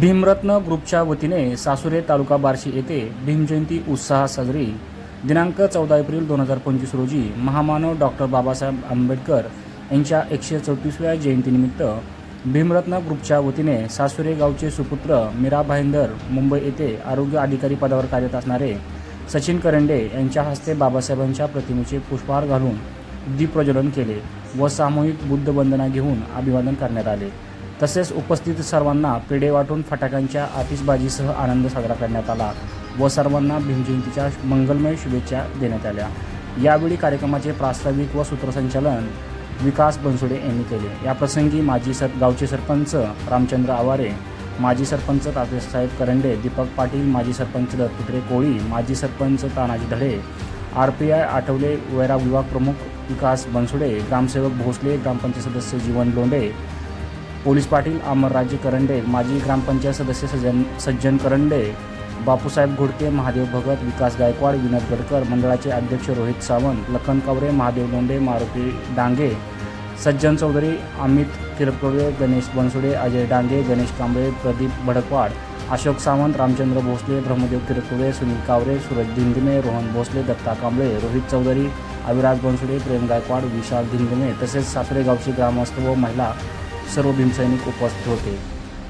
भीमरत्न ग्रुपच्या वतीने सासुरे तालुका बार्शी येथे भीमजयंती उत्साहात साजरी. दिनांक चौदा एप्रिल दोन हजार पंचवीस रोजी महामानव डॉक्टर बाबासाहेब आंबेडकर यांच्या एकशे चौतीसव्या जयंतीनिमित्त भीमरत्न ग्रुपच्या वतीने सासुरे गावचे सुपुत्र मीरा भाईंदर मुंबई येथे आरोग्य अधिकारी पदावर कार्यरत असणारे सचिन करंडे यांच्या हस्ते बाबासाहेबांच्या प्रतिमेचे पुष्पहार घालून दीपप्रज्वलन केले व सामूहिक बुद्धवंदना घेऊन अभिवादन करण्यात आले. तसेच उपस्थित सर्वांना पेढे वाटून फटाक्यांच्या आतिषबाजीसह आनंद साजरा करण्यात आला व सर्वांना भीमजयंतीच्या मंगलमय शुभेच्छा देण्यात आल्या. यावेळी कार्यक्रमाचे प्रास्ताविक व सूत्रसंचालन विकास बनसोडे यांनी केले. याप्रसंगी माजी सर गावचे सरपंच रामचंद्र आवारे माजी सरपंच तात्यासाहेब करंडे दीपक पाटील माजी सरपंच दत्तपुत्रे कोळी माजी sarpanch Tanaji Dhade R P I Athawale वैरा विभाग प्रमुख विकास बनसोडे ग्रामसेवक भोसले ग्रामपंचायत सदस्य जीवन लोंढे पोलीस पाटील अमरराजे करंडे माजी ग्रामपंचायत सदस्य सज्जन सज्जन करंडे बापूसाहेब घोडके महादेव भगत विकास गायकवाड विनोद गडकर मंडळाचे अध्यक्ष रोहित सावंत लखन कावरे महादेव लोंढे मारुती डांगे सज्जन चौधरी अमित किरकोळे गणेश बनसुडे अजय डांगे गणेश कांबळे प्रदीप भडकवाड अशोक सावंत रामचंद्र भोसले ब्रह्मदेव किरकोळे सुनील कावरे सूरज धिंगमे रोहन भोसले दत्ता कांबळे रोहित चौधरी अविराज बनसुडे प्रेम गायकवाड विशाल धिंगमे तसेच सासरे गावचे ग्रामस्थ व महिला सर्व भीमसैनिक उपस्थित होते.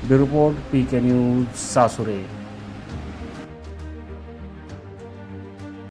Bureau report P K news Sasure.